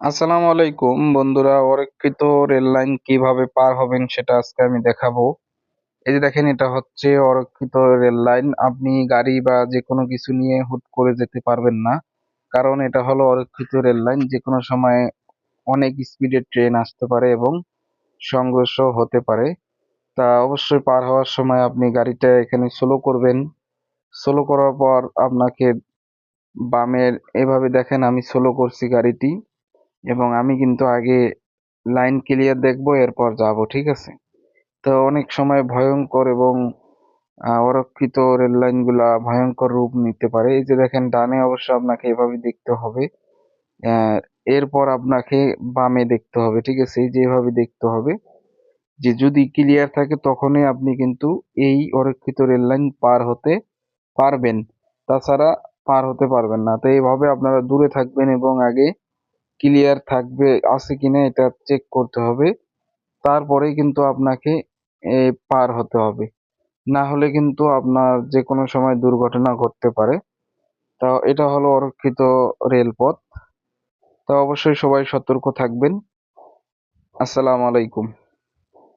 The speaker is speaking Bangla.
আসসালামু আলাইকুম, বন্ধুরা। অরক্ষিত রেল লাইন কীভাবে পার হবেন সেটা আজকে আমি দেখাবো। এই যে দেখেন, এটা হচ্ছে অরক্ষিত রেল লাইন। আপনি গাড়ি বা যে কোনো কিছু নিয়ে হুট করে যেতে পারবেন না। কারণ এটা হলো অরক্ষিত রেল লাইন। যে কোনো সময় অনেক স্পিডে ট্রেন আসতে পারে এবং সংঘর্ষ হতে পারে। তা অবশ্যই পার হওয়ার সময় আপনি গাড়িটা এখানে স্লো করবেন। স্লো করার পর আপনাকে বামের এভাবে দেখেন, আমি স্লো করছি গাড়িটি। এবং আমি কিন্তু আগে লাইন ক্লিয়ার দেখব, এরপর যাব, ঠিক আছে? তো অনেক সময় ভয়ঙ্কর এবং অরক্ষিত রেল লাইনগুলা ভয়ঙ্কর রূপ নিতে পারে। এই যে দেখেন, ডানে অবশ্য আপনাকে এভাবে দেখতে হবে। এরপর আপনাকে বামে দেখতে হবে, ঠিক আছে? এই যে এভাবে দেখতে হবে যে যদি ক্লিয়ার থাকে, তখনই আপনি কিন্তু এই অরক্ষিত রেল লাইন পার হতে পারবেন। তাছাড়া পার হতে পারবেন না। তো এইভাবে আপনারা দূরে থাকবেন এবং আগে ক্লিয়ার থাকবে, আছে কিনা এটা চেক করতে হবে। তারপরেই কিন্তু আপনাকে পার হতে হবে। না হলে কিন্তু আপনার যে কোনো সময় দুর্ঘটনা ঘটতে পারে। তা এটা হলো অরক্ষিত রেলপথ। তা অবশ্যই সবাই সতর্ক থাকবেন। আসসালামু আলাইকুম।